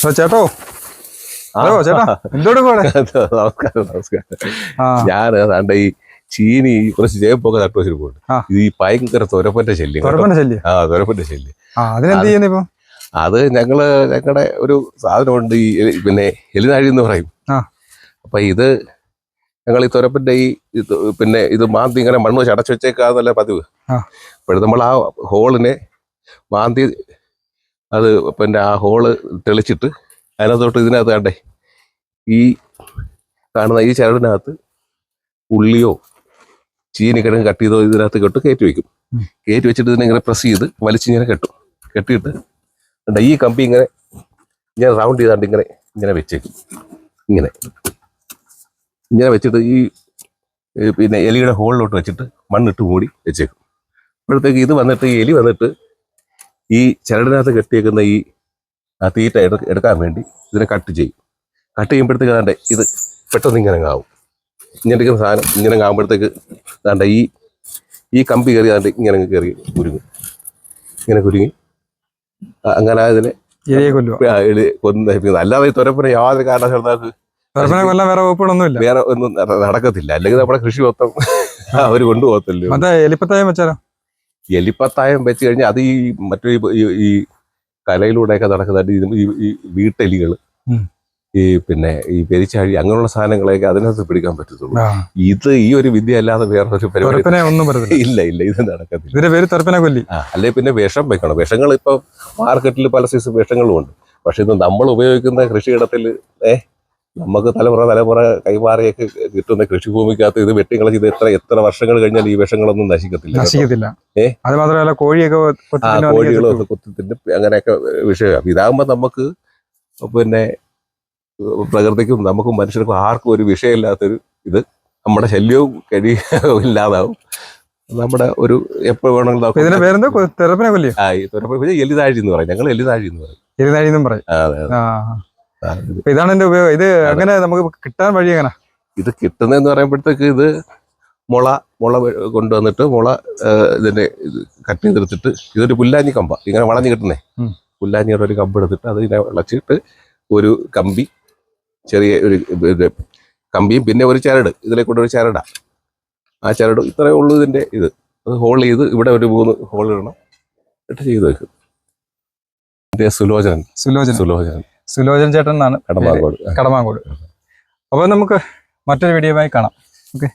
ചേട്ടോ ഹലോ ചേട്ടാ. എന്തോടും കൂടെ നമസ്കാരം നമസ്കാരം ഞാൻ അതാണ്ട് ഈ ചീനി കുറച്ച് ചേപ്പൊക്കെ നട്ടു ആ. ഇത് ഈ ഭയങ്കര തുരപ്പന്റെ ശല്യം ആ തുരപ്പന്റെ ശല്യം. ആ അതിനെന്ത് ചെയ്യുന്നു ഇപ്പം? അത് ഞങ്ങൾ ഞങ്ങളുടെ ഒരു സാധനമുണ്ട് ഈ പിന്നെ എലിനാഴി എന്ന് പറയും. അപ്പൊ ഇത് ഞങ്ങൾ ഈ തുരപ്പന്റെ ഈ പിന്നെ ഇത് മാന്തി ഇങ്ങനെ മണ്ണ് വെച്ച് അടച്ചു വെച്ചേക്കാന്നല്ല പതിവ്. അപ്പോഴും നമ്മൾ ആ ഹോളിനെ മാന്തി അത് പിന്നെ ആ ഹോൾ തെളിച്ചിട്ട് അതിനകത്തോട്ട് ഇതിനകത്ത് കണ്ടേ ഈ കാണുന്ന ഈ ചരടിനകത്ത് ഉള്ളിയോ ചീനിക്കിടങ്ങ് കട്ട് ചെയ്തോ ഇതിനകത്ത് കെട്ട് കയറ്റി വെക്കും. കയറ്റി വെച്ചിട്ട് ഇതിനെ ഇങ്ങനെ പ്രസ് ചെയ്ത് വലിച്ചിങ്ങനെ കെട്ടും. കെട്ടിയിട്ട് കണ്ടോ ഈ കമ്പി ഇങ്ങനെ ഇങ്ങനെ റൗണ്ട് ചെയ്താണ്ട് ഇങ്ങനെ ഇങ്ങനെ വെച്ചേക്കും. ഇങ്ങനെ. ഇങ്ങനെ വെച്ചിട്ട് ഈ ഈ പിന്നെ എലിയുടെ ഹോളിലോട്ട് വെച്ചിട്ട് മണ്ണിട്ട് മൂടി വെച്ചേക്കും. അപ്പോഴത്തേക്ക് ഇത് വന്നിട്ട് ഈ എലി വന്നിട്ട് ഈ ചരടിനകത്ത് കെട്ടിയേക്കുന്ന ഈ തീറ്റ എടു- എടുക്കാൻ വേണ്ടി ഇതിനെ കട്ട് ചെയ്യും. കട്ട് ചെയ്യുമ്പോഴത്തേക്ക് അതാണ്ട് ഇത് പെട്ടെന്ന് ഇങ്ങനെ ആവും ഇങ്ങനെ ഇരിക്കുന്ന സാധനം ഇങ്ങനെ ആകുമ്പോഴത്തേക്ക് അതാണ്ട് ഈ ഈ കമ്പി കയറി അതാണ്ട് ഇങ്ങനെ കയറി കുരുങ്ങും. ഇങ്ങനെ കുരുങ്ങി. അങ്ങനെ അതിനെ കൊന്നു അല്ലാതെ ഈ യാതൊരു കാരണവശാലും വേറെ വകുപ്പുകളൊന്നുമില്ല. വേറെ ഒന്നും നട- നടക്കത്തില്ല. അല്ലെങ്കിൽ നമ്മുടെ കൃഷി മൊത്തം അവർ കൊണ്ടുപോകത്തില്ലോ? എലിപ്പത്തായം വെച്ചാലോ? എലിപ്പത്തായം വെച്ച് കഴിഞ്ഞാൽ അത് ഈ മറ്റു ഈ- കലയിലൂടെയൊക്കെ നടക്കുന്നുണ്ട് ഈ- ഈ വീട്ടെലികൾ ഈ പിന്നെ ഈ പെരിച്ചാഴി അങ്ങനെയുള്ള സാധനങ്ങളെയൊക്കെ അതിനകത്ത് പിടിക്കാൻ പറ്റത്തുള്ളൂ. ഇത് ഈ ഒരു വിദ്യ അല്ലാതെ വേറെ ഒരു പരിപാടി ഇല്ല ഇല്ല ഇത് നടക്കത്തില്ല. ഇതിന്റെ പേര് കൊല്ലി. അല്ലെ പിന്നെ വിഷം വെക്കണം. വിഷങ്ങൾ ഇപ്പൊ മാർക്കറ്റിൽ പല സൈസ് വിഷങ്ങളും ഉണ്ട് പക്ഷെ ഇത് നമ്മൾ ഉപയോഗിക്കുന്ന കൃഷിയിടത്തിൽ ഏ നമുക്ക് തലമുറ തലമുറ കൈമാറിയൊക്കെ കിട്ടുന്ന കൃഷിഭൂമിക്കകത്ത് ഇത് വെട്ടിക്കളച്ച് ഇത് എത്ര എത്ര വർഷങ്ങൾ കഴിഞ്ഞാൽ ഈ വിഷങ്ങളൊന്നും നശിക്കത്തില്ല. നശിക്കത്തില്ല? അത് മാത്രമല്ല കോഴിയൊക്കെ കോഴികളൊക്കെ ആ തിന്നുവാണെങ്കിൽ കോഴികളും ചത്തു ഒക്കെ കുത്തി അങ്ങനെയൊക്കെ വിഷയമാണ് ഇതാകുമ്പോൾ നമുക്ക് പിന്നെ പ്രകൃതിക്കും നമുക്കും മനുഷ്യർക്കും ആർക്കും ഒരു വിഷയമില്ലാത്തൊരു ഇത് നമ്മുടെ ശല്യവും കഴിയും ഇല്ലാതാവും. നമ്മുടെ ഒരു എപ്പോൾ വേണമെങ്കിലും ഇതിന്റെ പേരെന്താ? ആ ഈ എലിതാഴി എന്ന് പറയും. ഞങ്ങൾ എലിതാഴി എന്ന് പറയും. എലിതാഴി എന്നും പറയും അതെ അതെ. അതെ ഇതാണ് എന്റെ ഉപയോഗം. ഇത് അങ്ങനെ നമുക്ക് കിട്ടാൻ വഴി എങ്ങനെ? ഇത് കിട്ടുന്നതെന്ന് പറയുമ്പോഴത്തേക്ക് ഇത് മുള മുള കൊണ്ടുവന്നിട്ട് മുള ഇതിന്റെ ഇത് കട്ട് ചെയ്തെടുത്തിട്ട് ഇതൊരു പുല്ലാഞ്ഞി കമ്പ. ഇങ്ങനെ വളഞ്ഞു കിട്ടുന്നേ. പുല്ലാഞ്ഞിയുടെ ഒരു കമ്പ് എടുത്തിട്ട് അതിനെ വിളച്ചിട്ട് ഒരു കമ്പി ചെറിയ ഒരു കമ്പിയും പിന്നെ ഒരു ചരട്. ഇതിലെ കൊണ്ട് ഒരു ചരടാ. ആ ചരട് ഇത്രയേ ഉള്ളൂ ഇതിന്റെ ഇത്. അത് ഹോൾ ചെയ്ത് ഇവിടെ ഒരു മൂന്ന് ഹോൾ ഇടണം. എന്നിട്ട് ചെയ്ത് വെക്കും. സുലോചനൻ. സുലോചനൻ. സുലോചനൻ. സുലോചന ചേട്ടൻ എന്നാണ് കടമാങ്കോട്. കടമാങ്കോട്. അപ്പോൾ നമുക്ക് മറ്റൊരു വീഡിയോയുമായി കാണാം. ഓക്കെ.